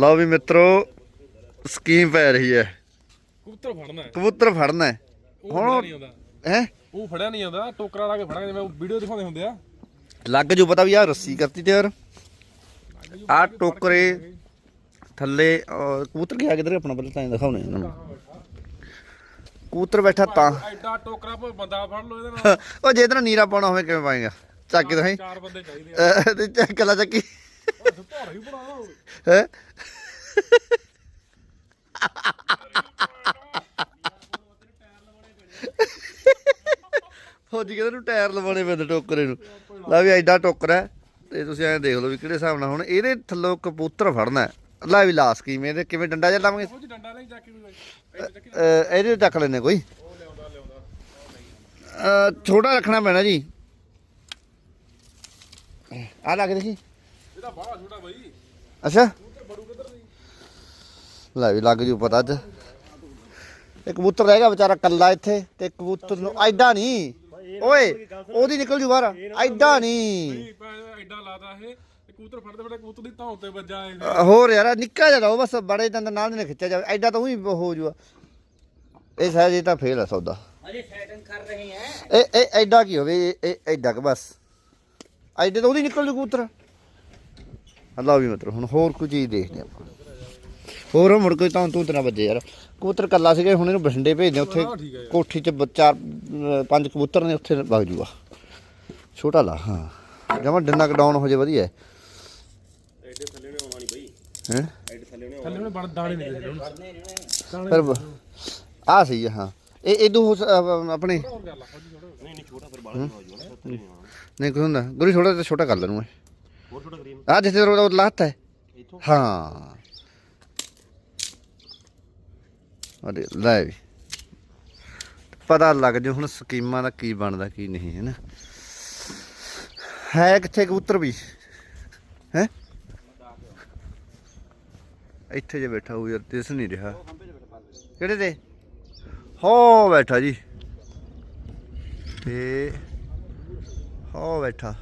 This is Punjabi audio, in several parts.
ਲਓ ਵੀ ਮਿੱਤਰੋ ਸਕੀਮ ਪੈ ਰਹੀ ਹੈ। ਕਬੂਤਰ ਫੜਨਾ ਹੈ। ਕਬੂਤਰ ਫੜਨਾ ਹੈ। ਉਹ ਆਉਂਦਾ। ਹੈ? ਉਹ ਫੜਿਆ ਨਹੀਂ ਆਉਂਦਾ ਟੋਕਰਾ ਲਾ ਕੇ ਫੜਾਂਗੇ ਜਿਵੇਂ ਵੀਡੀਓ ਦਿਖਾਉਂਦੇ ਹੁੰਦੇ ਆ। ਲੱਗ ਜੂ ਪਤਾ ਵੀ ਆ ਰੱਸੀ ਕਰਤੀ ਤਿਆਰ ਆ ਟੋਕਰੇ ਥੱਲੇ ਕਬੂਤਰ ਗਿਆ ਕਿਧਰ? ਆਪਣਾ ਪਹਿਲਾਂ ਤਾਂ ਦਿਖਾਉਣੇ ਇਹਨਾਂ ਨੂੰ। ਕਬੂਤਰ ਬੈਠਾ ਤਾਂ। ਐਡਾ ਟੋਕਰਾ ਭਾਵੇਂ ਬੰਦਾ ਫੜ ਲਓ ਇਹਦੇ ਨਾਲ। ਉਹ ਜੇ ਤੈਨੂੰ ਨੀਰਾ ਪਾਉਣਾ ਹੋਵੇ ਕਿਵੇਂ ਪਾਏਗਾ? ਚੱਕ ਕੇ ਦਿਖਾਈ। ਚਾਰ ਬੰਦੇ ਚਾਹੀਦੇ ਆ। ਤੇ ਚੱਕ ਲਾ ਚੱਕੀ। ਉਹ ਭਾਰਾ ਹੀ ਬਣਾ ਹੈ ਫੌਜੀ ਕਹਿੰਦੇ ਨੂੰ ਟਾਇਰ ਲਵਾਉਣੇ ਪੈਂਦੇ ਟੋਕਰੇ ਨੂੰ। ਲਾ ਵੀ ਐਡਾ ਟੋਕਰਾ ਹੈ, ਤੇ ਤੁਸੀਂ ਐਂ ਦੇਖ ਲਓ ਵੀ ਕਿਹੜੇ ਹਿਸਾਬ ਨਾਲ ਹੁਣ ਇਹਦੇ ਥੱਲੋਂ ਕਬੂਤਰ ਫੜਨਾ ਹੈ। ਲੈ ਵੀ ਲਾਸ ਕੀਵੇਂ ਇਹਦੇ ਕਿਵੇਂ ਡੰਡਾ ਜਿਹਾ ਲਾਵਾਂਗੇ? ਉਹ ਜੀ ਡੰਡਾ ਨਹੀਂ ਚੱਕ ਕੇ ਵੀ ਬਾਈ। ਅਹ, ਇਹਦੇ ਚੱਕ ਲੈਨੇ ਕੋਈ। ਉਹ ਲਿਆਉਂਦਾ ਲਿਆਉਂਦਾ ਅਹ, ਛੋਟਾ ਰੱਖਣਾ ਪੈਣਾ ਜੀ। ਆ ਲਾ ਕੇ ਦੇਖੀ। ਅੱਛਾ। ਲੈ ਵੀ ਲੱਗ ਜੂ ਪਤਾ ਅੱਜ। ਇਹ ਕਬੂਤਰ ਰਹਿ ਗਿਆ ਵਿਚਾਰਾ ਕੱਲਾ ਇੱਥੇ ਤੇ ਕਬੂਤਰ ਨੂੰ ਐਡਾ ਨਹੀਂ ਓਏ ਉਹਦੀ ਨਿਕਲ ਜੂ ਬਾਹਰ। ਐਡਾ ਨਹੀਂ ਹੋਰ ਯਾਰ ਨਿੱਕਾ ਜਿਹਾ ਉਹ ਬਸ ਬੜੇ ਦੰਦ ਨਾਲ ਨੇ ਖਿੱਚਿਆ ਜਾਵੇ। ਐਡਾ ਤਾਂ ਉਹੀ ਹੋ ਜੂਆ ਇਹ ਸ਼ਾਇਦ ਤਾਂ ਫੇਲ ਆ ਸੌਦਾ। ਅਜੇ ਸੈਟਿੰਗ ਕਰ ਰਹੇ ਹੈ। ਇਹ ਇਹ ਐਡਾ ਕੀ ਹੋਵੇ? ਇਹ ਐਡਾ ਕ ਬਸ। ਐਡੇ ਤਾਂ ਉਹਦੀ ਨਿਕਲ ਜੂ ਕਬੂਤਰ। ਅੱਲਾ ਵੀ ਮਤਲਬ ਹੁਣ ਹੋਰ ਕੋਈ ਚੀਜ਼ ਦੇਖਦੇ ਆਪਾਂ। ਹੋਰ ਮੁੜ ਕੋਈ ਤਾਂ ਤੂੰ ਤੇਰਾ ਵੱਜੇ ਯਾਰ। ਕਬੂਤਰ ਕੱਲਾ ਸੀਗਾ ਹੁਣ ਇਹਨੂੰ ਬਠਿੰਡੇ ਭੇਜਦੇ ਉੱਥੇ ਹਾਂ, ਹੈ। ਕੋਠੀ 'ਚ ਚਾਰ ਪੰਜ ਕਬੂਤਰ ਨੇ ਉੱਥੇ ਵਗ ਜੂਗਾ। ਛੋਟਾ ਲਾ ਹਾਂ। ਜਮਾ ਡੰਨਾ ਕਡਾਊਨ ਹੋ ਜੇ ਵਧੀਆ। ਹੈ? ਥੱਲੇ ਬੜ ਦਾਣੇ ਨਹੀਂ ਫਿਰ ਬ- ਆ ਸਹੀ ਹੈ ਹਾਂ। ਇਹ ਇਦੋਂ ਹੋ ਆਪਣੇ ਹੋਰ ਕਰ ਲਾ ਫੌਜੀ ਛੋਟਾ ਨਹੀਂ ਕੁਝ ਹੁੰਦਾ। ਗੁਰੂ ਛੋਟਾ ਤੇ ਛੋਟਾ ਕਰ ਲੈਣੂ ਹੋਰ ਛੋਟਾ ਕਰੀਮ ਆ ਜਿੱਥੇ ਉਹ ਲਾਤ ਹੈ ਹਾਂ ਅਰੇ ਲੈ ਵੀ ਪਤਾ ਲੱਗ ਜੂ ਹੁਣ ਸਕੀਮਾਂ ਦਾ ਕੀ ਬਣਦਾ ਕੀ ਨਹੀਂ ਹੈ ਨਾ ਹੈ ਕਿੱਥੇ ਕਬੂਤਰ ਵੀ ਹੈ ਇੱਥੇ ਜੇ ਬੈਠਾ ਹੋਊ ਯਾਰ ਦਿਸ ਨਹੀਂ ਰਿਹਾ ਕਿਹੜੇ ਤੇ ਹੋ ਬੈਠਾ ਜੀ ਤੇ ਹੋ ਬੈਠਾ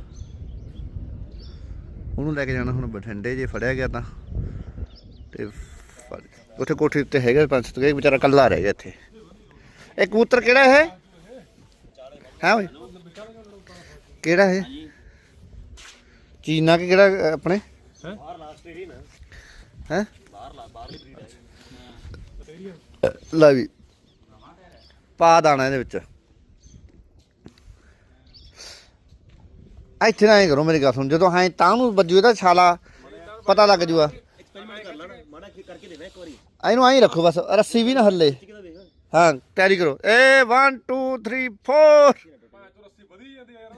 ਉਹਨੂੰ ਲੈ ਕੇ ਜਾਣਾ ਹੁਣ ਬਠਿੰਡੇ ਜੇ ਫੜਿਆ ਗਿਆ ਤਾਂ। ਤੇ ਉੱਥੇ ਕੋਠੀ ਉੱਤੇ ਹੈਗਾ ਪੰਜ ਸੱਤ ਕੇ ਵਿਚਾਰਾ ਕੱਲਾ ਰਹਿ ਗਿਆ ਇੱਥੇ। ਇਹ ਕਬੂਤਰ ਕਿਹੜਾ ਹੈ ਹੈ ਓਏ? ਕਿਹੜਾ ਹੈ ਚੀਨਾ ਕਿ ਕਿਹੜਾ ਆਪਣੇ? ਹੈ? ਹੈ? ਲੈ ਵੀ। ਪਾ ਦਾਣਾ ਇਹਦੇ ਵਿੱਚ। ਇੱਥੇ ਨਾ ਐਂ ਕਰੋ ਮੇਰੀ ਗੱਲ ਸੁਣ ਜਦੋਂ ਹਾਂ ਤਾਂ ਨੂੰ ਵੱਜੂ ਇਹਦਾ ਛਾਲਾ ਪਤਾ ਲੱਗ ਜੂਗਾ। ਇਹਨੂੰ ਐਂ ਰੱਖੋ ਬਸ ਰੱਸੀ ਵੀ ਨਾ ਹੱਲੇ। ਹਾਂ ਤਿਆਰੀ ਕਰੋ। ਏ 1 2 3 4 ਭਾਂ ਤੂੰ ਰੱਸੀ ਵਧੀ ਜਾਂਦੀ ਆ ਯਾਰ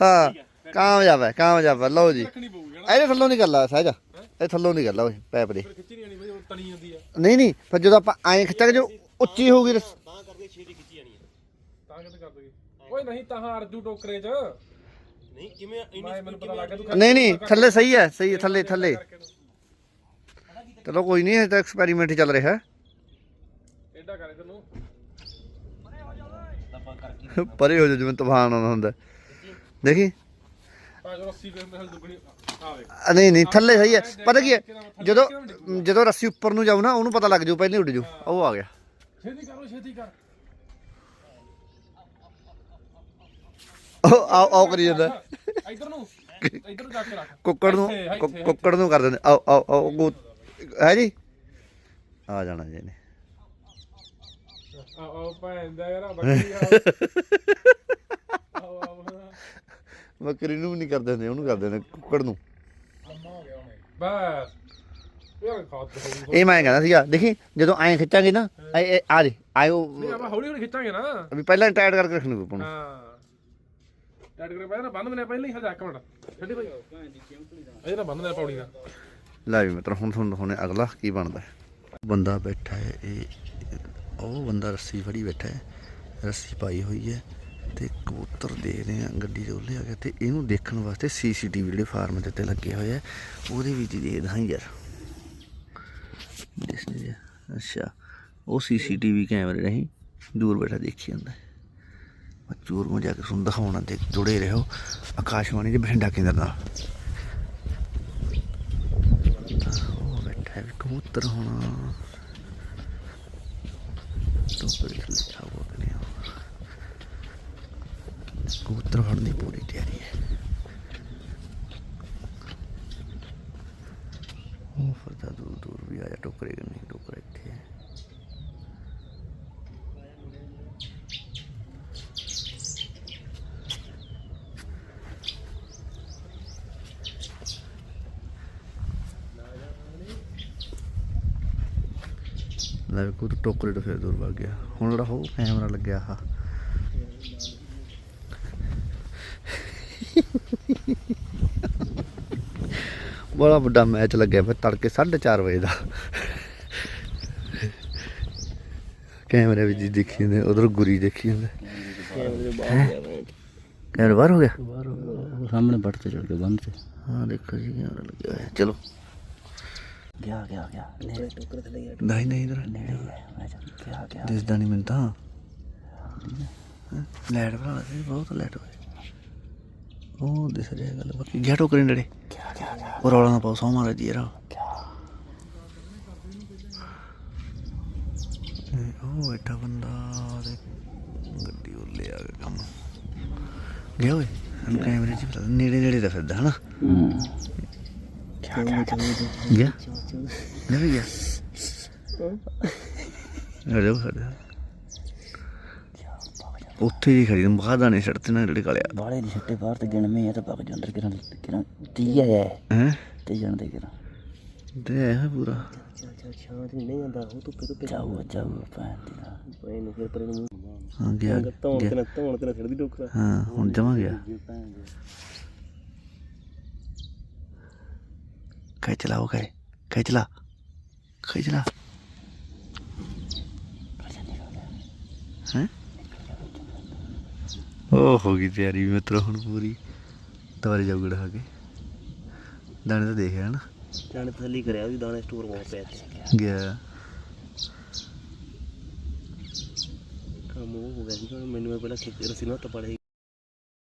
ਹਾਂ ਕਾਮਯਾਬ ਹੈ ਕਾਮਯਾਬ ਹੈ ਲਓ ਜੀ। ਇਹਦੇ ਥੱਲੋਂ ਨਹੀਂ ਗੱਲਾਂ ਸਹਿਜ। ਇਹ ਥੱਲੋਂ ਨਹੀਂ ਗੱਲਾਂ ਓਏ ਪੈਪ ਦੇ। ਨਹੀਂ ਨਹੀਂ ਫਿਰ ਜਦੋਂ ਆਪਾਂ ਐਂ ਖਿੱਚਾਂਗੇ ਜੋ ਉੱਚੀ ਹੋਊਗੀ ਰੱਸ- ਤਾਂ ਕਿਤੇ ਕਰ ਦੋਗੇ ਓਏ ਨਹੀਂ ਤਾਂ ਅਰਜੂ ਟੋਕਰੇ ਚ। ਨਹੀਂ ਕਿਵੇਂ ਮੈਨੂੰ ਪਤਾ ਲੱਗ ਗਿਆ ਤੂੰ ਨਹੀਂ ਨਹੀਂ ਥੱਲੇ ਸਹੀ ਹੈ ਸਹੀ ਹੈ ਥੱਲੇ ਥੱਲੇ। ਚਲੋ ਕੋਈ ਨਹੀਂ ਇਹ ਤਾਂ ਐਕਸਪੈਰੀਮੈਂਟ ਚੱਲ ਰਿਹਾ। ਐਡਾ ਕਰੇ ਤੈਨੂੰ। ਪਰੇ ਹੋ ਜਾ ਜਿਵੇਂ ਤੂਫਾਨ ਆਉਂਦਾ ਹੁੰਦਾ। ਦੇਖੀ? ਆ ਨਹੀਂ ਨਹੀਂ ਥੱਲੇ ਸਹੀ ਹੈ। ਪਤਾ ਕੀ ਹੈ? ਜਦੋਂ ਜਦੋਂ ਰੱਸੀ ਉੱਪਰ ਨੂੰ ਜਾਊ ਨਾ ਉਹਨੂੰ ਪਤਾ ਲੱਗ ਜਾਊ ਪਹਿਲੇ ਉੱਡ ਜਾਊ। ਉਹ ਆ ਗਿਆ। ਛੇਤੀ ਕਰੋ ਛੇਤੀ ਕਰ। ਆਓ ਆਓ ਕਰੀ ਜਾਂਦਾ। ਇੱਧਰ ਨੂੰ ਇੱਧਰ ਨੂੰ ਜਾ ਕੇ ਰੱਖ। ਕੁੱਕੜ ਨੂੰ ਕੁ-। ਕੁੱਕੜ ਨੂੰ ਕਰ ਦਿੰਦੇ। ਆਓ ਆਓ ਆਓ ਗੋ- ਹੈ ਜੀ? ਆ ਜਾਣਾ ਜੀ ਨੇ ਆ ਆ ਭੈਣ ਦਾ ਯਾਰ ਬੱਕਰੀ ਆਓ ਆਓ ਬੱਕਰੀ ਨੂੰ ਵੀ ਨਹੀਂ ਕਰ ਦਿੰਦੇ ਉਹਨੂੰ ਕਰ ਦਿੰਦੇ ਕੁੱਕੜ ਨੂੰ। ਬਸ। ਯਾਰ ਖਾਤ ਹੋਊ ਇਹ ਮੈਂ ਕਹਿੰਦਾ ਸੀਗਾ ਦੇਖੀ ਜਦੋਂ ਐਂ ਖਿੱਚਾਂਗੇ ਨਾ ਐ- ਐ- ਆ ਦੇ ਆਇਓ। ਨਹੀਂ ਆਪਾਂ ਹੌਲੀ ਹੌਲੀ ਖਿੱਚਾਂਗੇ ਨਾ। ਵੀ ਪਹਿਲਾਂ ਟਾਈਟ ਕਰਕੇ ਰੱਖਣੀ ਪਊ ਹਾਂ। ਟੱਟ ਕਰ ਪਹਿਲਾਂ ਬੰਨ ਦਿੰਦੇ ਪਹਿਲਾਂ ਹੀ ਹਜਾ ਇੱਕ ਮਿੰਟ। ਛੱਡੀ ਭਾਈ। ਇਹ ਨਾ ਬੰਨ ਦੇ ਪੌੜੀ ਦਾ ਲੈ ਵੀ ਮਿੱਤਰ, ਹੁਣ ਤੁਹਾਨੂੰ ਦਿਖਾਉਂਦੇ ਅਗਲਾ ਕੀ ਬਣਦਾ ਬੰਦਾ ਬੈਠਾ ਹੈ, ਇਹ ਉਹ ਬੰਦਾ ਰੱਸੀ ਫੜੀ ਬੈਠਾ ਹੈ, ਰੱਸੀ ਪਾਈ ਹੋਈ ਹੈ ਤੇ ਕਬੂਤਰ ਦੇ ਰਹੇ ਆ ਗੱਡੀ ਦੇ ਉੱਲੇ ਆ ਗਿਆ ਤੇ ਇਹਨੂੰ ਦੇਖਣ ਵਾਸਤੇ ਸੀਸੀਟੀਵੀ ਜਿਹੜੇ ਫਾਰਮ ਦੇ ਉੱਤੇ ਲੱਗੇ ਹੋਏ ਆ, ਉਹਦੇ ਵਿੱਚ ਹੀ ਦੇਖਦਾ ਯਾਰ। ਦਿਸ ਨਹੀਂ ਰਿਹਾ। ਅੱਛਾ, ਉਹ ਸੀਸੀਟੀਵੀ ਕੈਮਰੇ ਨਹੀਂ ਦੂਰ ਬੈਠਾ ਦੇਖੀ ਜਾਂਦਾ ਚੂਰ ਨੂੰ ਜਾ ਕੇ ਸੁਣ ਦਿਖਾਉਣਾ ਤੇ ਜੁੜੇ ਰਹੋ ਆਕਾਸ਼ਵਾਣੀ ਦੇ ਬਠਿੰਡਾ ਕੇਂਦਰ ਨਾਲ। ਉਹ ਬੈਠਾ ਹੈ ਕਬੂਤਰ ਹੋਣਾ। ਟੋਪਰ ਲਿਖਾ ਹੋ ਗਿਆ ਕਬੂਤਰ ਫੜਨ ਦੀ ਪੂਰੀ ਤਿਆਰੀ ਹੈ। ਉਹ ਫਰਦਾ ਦੂਰ ਦੂਰ ਵੀ ਆਇਆ ਟੋਕਰੇ ਕਰਨੀ ਲੈ ਕੋ ਟੋਕਰੇ ਤੋਂ ਫਿਰ ਦੂਰ ਵਗ ਗਿਆ। ਹੁਣ ਜਿਹੜਾ ਹੋ ਕੈਮਰਾ ਲੱਗਿਆ ਆ ਬੜਾ ਵੱਡਾ ਮੈਚ ਲੱਗਿਆ ਫਿਰ ਤੜਕੇ 4:30 ਵਜੇ ਦਾ। ਕੈਮਰੇ ਵਿੱਚ ਦੇਖੀ ਜਾਂਦੇ ਉਧਰ ਗੁਰੀ ਦੇਖੀ ਜਾਂਦੇ। ਕੈਮਰਾ ਬਾਹਰ ਹੋ ਗਿਆ? ਸਾਹਮਣੇ ਵੱਟ ਤੇ ਚੜ ਕੇ ਬੰਦ ਤੇ। ਹਾਂ ਦੇਖੋ ਜੀ ਕੈਮਰਾ ਲੱਗਿਆ ਹੋਇਆ। ਚਲੋ। ਗਿਆ ਗਿਆ ਗਿਆ ਨੇੜੇ ਟੋਕਰ ਥੱਲੇ ਗਿਆ ਨਹੀਂ ਨਹੀਂ ਇਧਰ। ਨੇੜੇ ਹੀ ਹੈ ਮੈਂ ਚੱਲ ਗਿਆ ਗਿਆ ਦਿਸਦਾ ਨਹੀਂ ਮੈਨੂੰ ਤਾਂ। ਹੈਂ? ਲਾਈਟ ਬਣਾ ਲੈ ਬਹੁਤ ਲਾਈਟ ਹੋਏ ਉਹ ਦਿਸ ਰਿਹਾ ਗੱਲ। ਬਾਕੀ ਗਿਆ ਟੋਕਰੇ ਨੇੜੇ। ਗਿਆ ਗਿਆ ਗਿਆ ਉਹ ਰੌਲਾ ਨਾ ਪਾਓ ਸੌ ਮਾਰਾ ਜੀ ਯਾਰ। ਤੇ ਉਹ ਬੈਠਾ ਬੰਦਾ ਤੇ ਗੱਡੀ ਉੱਲੇ ਆ ਗਿਆ ਕੰਮ। ਗਿਆ ਓਏ? ਇਹਨੂੰ ਕੈਮਰੇ 'ਚ ਪਤਾ ਨੇੜੇ ਨੇੜੇ ਦਾ ਫਿਰਦਾ ਹਨਾ? ਹੂੰ। Iya. Kenapa ya? ਅਰੇ ਖੜਾ ਉੱਥੇ ਹੀ ਖੜੀ ਮਖਾਦਾ ਨੇ ਛੱਡ ਤੇ ਨਾ ਜਿਹੜੇ ਕਾਲਿਆ ਬਾਲੇ ਨਹੀਂ ਛੱਟੇ ਬਾਹਰ ਤੇ ਗਿਣਵੇਂ ਆ ਤਾਂ ਪੱਕ ਜੋ ਅੰਦਰ ਕਿਰਾਂ ਕਿਰਾਂ ਤੀ ਆ ਹੈ ਹੈ? ਤੇ ਜਾਣਦੇ ਕਿਰਾਂ ਤੇ ਹੈ ਪੂਰਾ। ਹਾਂ ਗਿਆ ਧੌਣ ਤੇ ਨਾ ਧੌਣ ਤੇ ਨਾ ਛੱਡਦੀ ਡੋਕਰਾ ਹਾਂ ਹੁਣ ਜਮਾ ਗਿਆ। ਕਹੇ ਚਲਾਓ ਕਹੇ ਕਹੇ ਚਲਾ ਕਹੇ ਚਲਾ ਹੈ ਉਹ ਹੋ ਗਈ ਤਿਆਰੀ ਮਿੱਤਰੋ ਹੁਣ ਪੂਰੀ ਦੁਬਾਰੇ ਜਾਊ ਗੜਾ ਕੇ ਦਾਣੇ ਤਾਂ ਦੇਖਿਆ ਨਾ ਜਾਣੇ ਤਸੱਲੀ ਕਰਿਆ ਵੀ ਦਾਣੇ ਸਟੋਰ ਬਹੁਤ ਪਿਆ ਤੇ ਗਿਆ ਕੰਮ ਉਹ ਹੋ ਗਿਆ ਸੀ ਮੈਨੂੰ ਇਹ ਪਹਿਲਾਂ ਖਿੱਚ ਰਸੀ ਨਾ ਤਪੜੇ